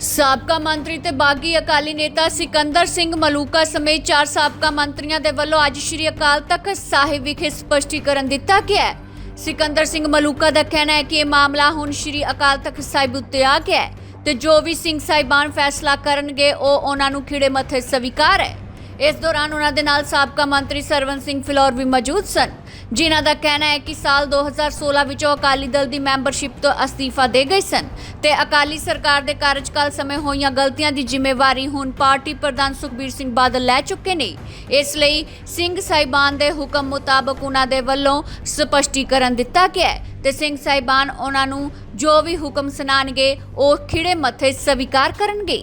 ਸਾਬਕਾ ਮੰਤਰੀ ਤੇ ਬਾਗੀ ਅਕਾਲੀ ਨੇਤਾ ਸਿਕੰਦਰ ਸਿੰਘ ਮਲੂਕਾ ਸਮੇਤ ਚਾਰ ਸਾਬਕਾ ਮੰਤਰੀਆਂ ਦੇ ਵੱਲੋਂ ਅੱਜ ਸ਼੍ਰੀ ਅਕਾਲ ਤਖਤ ਸਾਹਿਬ ਵਿਖੇ ਸਪਸ਼ਟੀਕਰਨ ਦਿੱਤਾ ਗਿਆ ਹੈ। ਸਿਕੰਦਰ ਸਿੰਘ ਮਲੂਕਾ ਦਾ ਕਹਿਣਾ ਹੈ ਕਿ ਇਹ ਮਾਮਲਾ ਹੁਣ ਸ਼੍ਰੀ ਅਕਾਲ ਤਖਤ ਸਾਹਿਬ ਉੱਤੇ ਆ ਗਿਆ ਹੈ ਤੇ ਜੋ ਵੀ ਸਿੰਘ ਸਾਹਿਬਾਨ ਫੈਸਲਾ ਕਰਨਗੇ, ਉਹ ਉਹਨਾਂ ਨੂੰ ਖਿੜੇ ਮੱਥੇ ਸਵੀਕਾਰ ਹੈ। ਇਸ ਦੌਰਾਨ ਉਹਨਾਂ ਦੇ ਨਾਲ ਸਾਬਕਾ ਮੰਤਰੀ ਸਰਵਨ ਸਿੰਘ ਫਿਲੌਰ ਵੀ ਮੌਜੂਦ ਸਨ। ਜਿਨ੍ਹਾਂ ਦਾ ਕਹਿਣਾ ਹੈ ਕਿ ਸਾਲ 2016 ਵਿੱਚ ਉਹ ਅਕਾਲੀ ਦਲ ਦੀ ਮੈਂਬਰਸ਼ਿਪ ਤੋਂ ਅਸਤੀਫਾ ਦੇ ਗਏ ਸਨ ਤੇ ਅਕਾਲੀ ਸਰਕਾਰ ਦੇ ਕਾਰਜਕਾਲ ਸਮੇਂ ਹੋਈਆਂ ਗਲਤੀਆਂ ਦੀ ਜ਼ਿੰਮੇਵਾਰੀ ਹੁਣ ਪਾਰਟੀ ਪ੍ਰਧਾਨ ਸੁਖਬੀਰ ਸਿੰਘ ਬਾਦਲ ਲੈ ਚੁੱਕੇ ਨੇ। ਇਸ ਲਈ ਸਿੰਘ ਸਾਹਿਬਾਨ ਦੇ ਹੁਕਮ ਮੁਤਾਬਕ ਉਹਨਾਂ ਦੇ ਵੱਲੋਂ ਸਪਸ਼ਟੀਕਰਨ ਦਿੱਤਾ ਗਿਆ ਹੈ ਤੇ ਸਿੰਘ ਸਾਹਿਬਾਨ ਉਹਨਾਂ ਨੂੰ ਜੋ ਵੀ ਹੁਕਮ ਸੁਣਾਣਗੇ ਉਹ ਖਿੜੇ ਮੱਥੇ ਸਵੀਕਾਰ ਕਰਨਗੇ।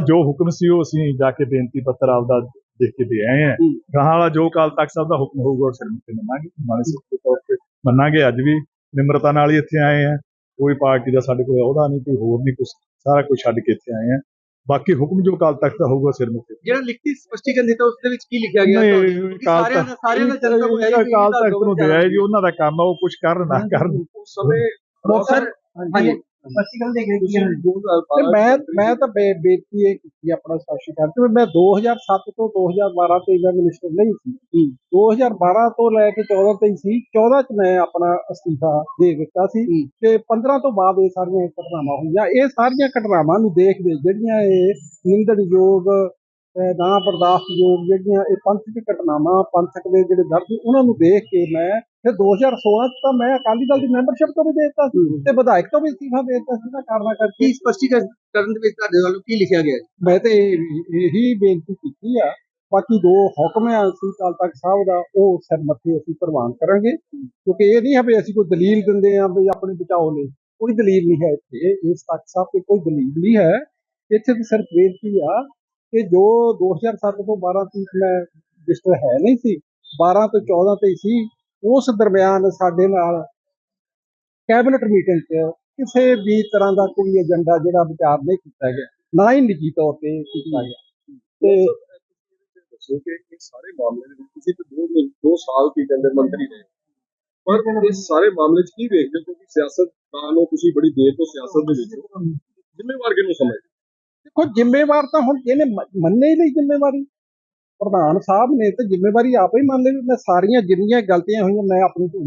ਜੋ ਹੁਕਮ ਸੀ ਉਹ ਅਸੀਂ ਜਾ ਕੇ ਬੇਨਤੀ ਪੱਤਰ ਆਪਦਾ ਦੇਖ ਕੇ ਦੇ ਆਏ ਹਾਂ। ਗਾਹਾਂ ਵਾਲਾ ਜੋ ਕਾਲ ਤੱਕ ਸਾਹਿਬ ਦਾ ਹੁਕਮ ਹੋਊਗਾ ਸਿਰ ਤੇ ਮੰਨਾਂਗੇ। ਮਾਨੇ ਸਿੱਖ ਦੇ ਤੌਰ ਤੇ ਮੰਨਾਂਗੇ। ਅੱਜ ਵੀ ਨਿਮਰਤਾ ਨਾਲ ਹੀ ਇੱਥੇ ਆਏ ਹਾਂ। ਕੋਈ ਪਾਰਟੀ ਦਾ ਸਾਡੇ ਕੋਲ ਅਹੁਦਾ ਨਹੀਂ ਕੋਈ ਹੋਰ ਨਹੀਂ ਕੁਛ ਸਾਰਾ ਕੁਝ ਛੱਡ ਕੇ ਇੱਥੇ ਆਏ ਹਾਂ। ਬਾਕੀ ਹੁਕਮ ਜੋ ਕਾਲ ਤੱਕ ਦਾ ਹੋਊਗਾ ਸਿਰ ਤੇ। ਜਿਹੜਾ ਲਿਖਤੀ ਸਪਸ਼ਟੀਕਰਨ ਦਿੱਤਾ ਉਸ ਦੇ ਵਿੱਚ ਕੀ ਲਿਖਿਆ ਗਿਆ? ਸਾਰਿਆਂ ਦਾ ਸਾਰਿਆਂ ਦਾ ਜਨਮ ਹੋਇਆ ਜਿਹੜਾ ਜੀ, ਅਕਾਲ ਤੁਹਾਡੇ ਤਖਤ ਨੂੰ ਦਿਆ ਹੈ ਜੀ ਉਹਨਾਂ ਦਾ ਕੰਮ ਆ ਉਹ ਕੁਝ ਕਰਨ ਨਾ ਕਰਨ। ਉਸ ਸਮੇਂ ਸਰ ਹਾਂਜੀ। ਮੈਂ ਮੈਂ ਤਾਂ ਬੇ- ਬੇਨਤੀ ਇਹ ਕੀਤੀ ਆਪਣਾ ਸਾਸ਼ੀ ਕਰਦੇ ਵੀ ਮੈਂ 2007 ਤੋਂ 2012 ਤੇ ਮੈਂ ਮਿਨਿਸਟਰ ਨਹੀਂ ਸੀ। 2012 ਤੋਂ ਲੈ ਕੇ 14 ਤੱਕ ਸੀ 14 ਚ ਮੈਂ ਆਪਣਾ ਅਸਤੀਫਾ ਦੇ ਦਿੱਤਾ ਸੀ ਤੇ 15 ਤੋਂ ਬਾਅਦ ਇਹ ਸਾਰੀਆਂ ਘਟਨਾਵਾਂ ਹੋਈਆਂ। ਇਹ ਸਾਰੀਆਂ ਘਟਨਾਵਾਂ ਨੂੰ ਦੇਖਦੇ ਜਿਹੜੀਆਂ ਇਹ ਨਿੰਦਣਯੋਗ ਨਾ ਬਰਦਾਸ਼ਤਯੋਗ ਜਿਹੜੀਆਂ ਇਹ ਪੰਥਕ ਘਟਨਾਵਾਂ ਪੰਥਕ ਦੇ ਜਿਹੜੇ ਦਰਦ ਉਹਨਾਂ ਨੂੰ ਦੇਖ ਕੇ ਮੈਂ ਫਿਰ 2016 ਚ ਤਾਂ ਮੈਂ ਅਕਾਲੀ ਦਲ ਦੀ ਮੈਂਬਰਸ਼ਿਪ ਤੋਂ ਵੀ ਦੇ ਦਿੱਤਾ ਸੀ ਤੇ ਵਿਧਾਇਕ ਤੋਂ ਵੀ ਅਸਤੀਫਾ ਦੇ ਦਿੱਤਾ ਸੀ ਨਾ ਕਾਰਨਾ ਕਰਕੇ ਸਪਸ਼ਟੀਕਰਨ ਕਰਨ ਦੇ ਵਿੱਚ ਤੁਹਾਡੇ ਵੱਲੋਂ ਕੀ ਲਿਖਿਆ ਗਿਆ? ਮੈਂ ਤੇ ਇਹ- ਬੇਨਤੀ ਕੀਤੀ ਆ ਬਾਕੀ ਦੋ ਹੁਕਮ ਆ ਅਸੀਂ ਅਕਾਲ ਤਖਤ ਸਾਹਿਬ ਦਾ ਉਹ ਸਿਰ ਮੱਥੇ ਅਸੀਂ ਪ੍ਰਵਾਨ ਕਰਾਂਗੇ ਕਿਉਂਕਿ ਇਹ ਨਹੀਂ ਹੈ ਵੀ ਅਸੀਂ ਕੋਈ ਦਲੀਲ ਦਿੰਦੇ ਆ ਵੀ ਆਪਣੇ ਬਚਾਓ ਲਈ ਕੋਈ ਦਲੀਲ ਨਹੀਂ ਹੈ ਇੱਥੇ ਇਸ ਤਖਤ ਸਾਹਿਬ ਤੇ ਕੋਈ ਦਲੀਲ ਨਹੀਂ ਹੈ ਇੱਥੇ ਤਾਂ ਸਿਰਫ ਬੇਨਤੀ ਆ ਕਿ ਜੋ 2007 ਤੋਂ 12 ਤੱਕ ਮੈਂ ਰਜਿਸਟਰ ਹੈ ਨਹੀਂ ਸੀ 12 ਤੋਂ 14 ਤੇ ਸੀ, ਉਸ ਦਰਮਿਆਨ ਸਾਡੇ ਨਾਲ ਕੈਬਨਿਟ ਮੀਟਿੰਗ 'ਚ ਕਿਸੇ ਵੀ ਤਰ੍ਹਾਂ ਦਾ ਕੋਈ ਏਜੰਡਾ ਜਿਹੜਾ ਵਿਚਾਰ ਨਹੀਂ ਕੀਤਾ ਗਿਆ, ਨਾ ਹੀ ਨਿੱਜੀ ਤੌਰ ਤੇ ਕੀਤਾ ਗਿਆ। ਤੇ ਦੱਸੋ ਕਿ ਇਹ ਸਾਰੇ ਮਾਮਲੇ ਦੇ ਵਿੱਚ ਤੁਸੀਂ ਤਾਂ ਦੋ ਮਹੀਨੇ- ਦੋ ਸਾਲ ਕੀ ਕਹਿੰਦੇ ਮੰਤਰੀ ਰਹੇ ਪਰ ਇਸ ਸਾਰੇ ਮਾਮਲੇ 'ਚ ਕੀ ਵੇਖਦੇ ਹੋ? ਕਿਉਂਕਿ ਸਿਆਸਤਦਾਨ ਹੋ ਤੁਸੀਂ ਬੜੀ ਦੇਰ ਤੋਂ ਸਿਆਸਤ ਦੇ ਵਿੱਚ ਹੋ। ਜ਼ਿੰਮੇਵਾਰ ਕਿਹਨੂੰ ਸਮਝਦੇ ਦੇਖੋ ਜ਼ਿੰਮੇਵਾਰ ਤਾਂ ਹੁਣ ਇਹਨੇ ਮੰਨੇ ਹੀ ਲਈ ਜ਼ਿੰਮੇਵਾਰੀ। ਪ੍ਰਧਾਨ ਸਾਹਿਬ ਨੇ ਤਾਂ ਜ਼ਿੰਮੇਵਾਰੀ ਆਪ ਹੀ ਮੰਨ ਲਈ ਵੀ ਮੈਂ ਸਾਰੀਆਂ ਜਿੰਨੀਆਂ ਗਲਤੀਆਂ ਹੋਈਆਂ ਮੈਂ ਆਪਣੀ ਤੋਂ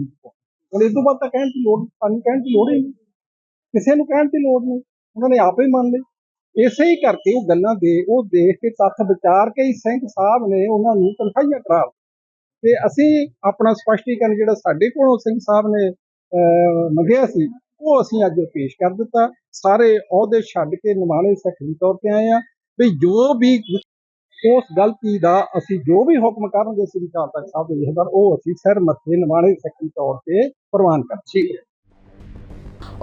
ਹੁਣ ਇਸ ਤੋਂ ਬਾਅਦ ਤਾਂ ਕਹਿਣ ਦੀ ਲੋੜ ਸਾਨੂੰ ਕਹਿਣ ਦੀ ਲੋੜ ਹੀ ਨਹੀਂ। ਕਿਸੇ ਨੂੰ ਕਹਿਣ ਦੀ ਲੋੜ ਨਹੀਂ। ਉਹਨਾਂ ਨੇ ਆਪ ਹੀ ਮੰਨ ਲਈ। ਇਸੇ ਹੀ ਕਰਕੇ ਉਹ ਗੱਲਾਂ ਦੇ ਉਹ ਦੇਖ ਕੇ ਤੱਥ ਵਿਚਾਰ ਕੇ ਹੀ ਸਿੰਘ ਸਾਹਿਬ ਨੇ ਉਹਨਾਂ ਨੂੰ ਤਨਖਾਹੀਆਂ ਕਰਾ ਦਿੱਤੀਆਂ। ਤੇ ਅਸੀਂ ਆਪਣਾ ਸਪਸ਼ਟੀਕਰਨ ਜਿਹੜਾ ਸਾਡੇ ਕੋਲੋਂ ਸਿੰਘ ਸਾਹਿਬ ਨੇ ਅਹ, ਮੰਗਿਆ ਸੀ ਉਹ ਅਸੀਂ ਅੱਜ ਪੇਸ਼ ਕਰ ਦਿੱਤਾ। ਸਾਰੇ ਅਹੁਦੇ ਛੱਡ ਕੇ ਨਿਮਾਣੇ ਸਖਤੀ ਤੌਰ ਤੇ ਆਏ ਆ ਵੀ ਜੋ ਵੀ ਉਸ ਗਲਤੀ ਦਾ ਅਸੀਂ ਜੋ ਵੀ ਹੁਕਮ ਕਰਨਗੇ, ਸ੍ਰੀ ਅਕਾਲ ਤਖਤ ਸਾਹਿਬ ਦੇ ਜਥੇਦਾਰ ਉਹ ਅਸੀਂ ਸਿਰ ਮੱਥੇ ਨਿਮਾਣੇ ਸਖਤੀ ਤੌਰ ਤੇ ਪ੍ਰਵਾਨ ਕਰ ਠੀਕ ਹੈ।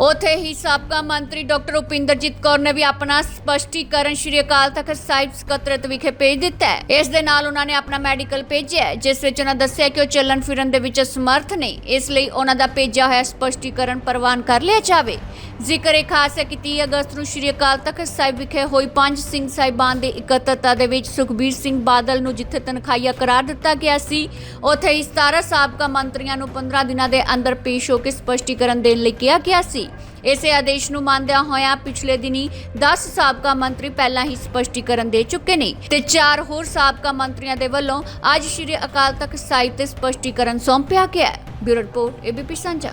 ਉਥੇ ਹੀ ਸਾਬਕਾ ਮੰਤਰੀ ਡਾਕਟਰ ਉਪਿੰਦਰਜੀਤ ਕੌਰ ਨੇ ਵੀ ਆਪਣਾ ਸਪਸ਼ਟੀਕਰਨ ਸ਼੍ਰੀ ਅਕਾਲ ਤਖਤ ਸਾਹਿਬ ਸਕੱਤਰਤ ਵਿਖੇ ਭੇਜ ਦਿੱਤਾ ਹੈ। ਇਸ ਦੇ ਨਾਲ ਉਹਨਾਂ ਨੇ ਆਪਣਾ ਮੈਡੀਕਲ ਭੇਜਿਆ ਜਿਸ ਵਿੱਚ ਉਹਨਾਂ ਦੱਸਿਆ ਕਿ ਉਹ ਚੱਲਣ ਫਿਰਨ ਦੇ ਵਿੱਚ ਸਮਰਥ ਨੇ। ਇਸ ਲਈ ਉਹਨਾਂ ਦਾ ਭੇਜਿਆ ਹੋਇਆ ਸਪਸ਼ਟੀਕਰਨ ਪ੍ਰਵਾਨ ਕਰ ਲਿਆ ਜਾਵੇ। ਜ਼ਿਕਰ ਇਹ ਖਾਸ ਹੈ ਕਿ 30 ਅਗਸਤ ਨੂੰ ਸ਼੍ਰੀ ਅਕਾਲ ਤਖਤ ਸਾਹਿਬ ਵਿਖੇ ਹੋਈ ਪੰਜ ਸਿੰਘ ਸਾਹਿਬਾਨ ਦੇ ਇਕੱਤਰਤਾ ਦੇ ਵਿੱਚ ਸੁਖਬੀਰ ਸਿੰਘ ਬਾਦਲ ਨੂੰ ਜਿੱਥੇ ਤਨਖਾਹੀਆ ਕਰਾਰ ਦਿੱਤਾ ਗਿਆ ਸੀ, ਉੱਥੇ ਹੀ 17 ਸਾਬਕਾ ਮੰਤਰੀਆਂ ਨੂੰ 15 ਦਿਨਾਂ ਦੇ ਅੰਦਰ ਪੇਸ਼ ਹੋ ਕੇ ਸਪਸ਼ਟੀਕਰਨ ਦੇਣ ਲਈ ਕਿਹਾ ਗਿਆ ਸੀ। ਇਸੇ ਆਦੇਸ਼ ਨੂੰ ਮੰਨਦਿਆਂ ਹੋਇਆਂ ਪਿਛਲੇ ਦਿਨੀ 10 ਸਾਬਕਾ ਮੰਤਰੀ ਪਹਿਲਾਂ ਹੀ ਸਪਸ਼ਟੀਕਰਨ ਦੇ ਚੁੱਕੇ ਨੇ ਤੇ ਚਾਰ ਹੋਰ ਸਾਬਕਾ ਮੰਤਰੀਆਂ ਦੇ ਵੱਲੋਂ ਅੱਜ ਸ਼੍ਰੀ ਅਕਾਲ ਤਖਤ ਸਾਹਿਬ ਤੇ ਸਪਸ਼ਟੀਕਰਨ ਸੌਂਪਿਆ ਗਿਆ ਬਿਊਰੋ ਰਿਪੋਰਟ, ਏਬੀਪੀ ਸੰਜਾ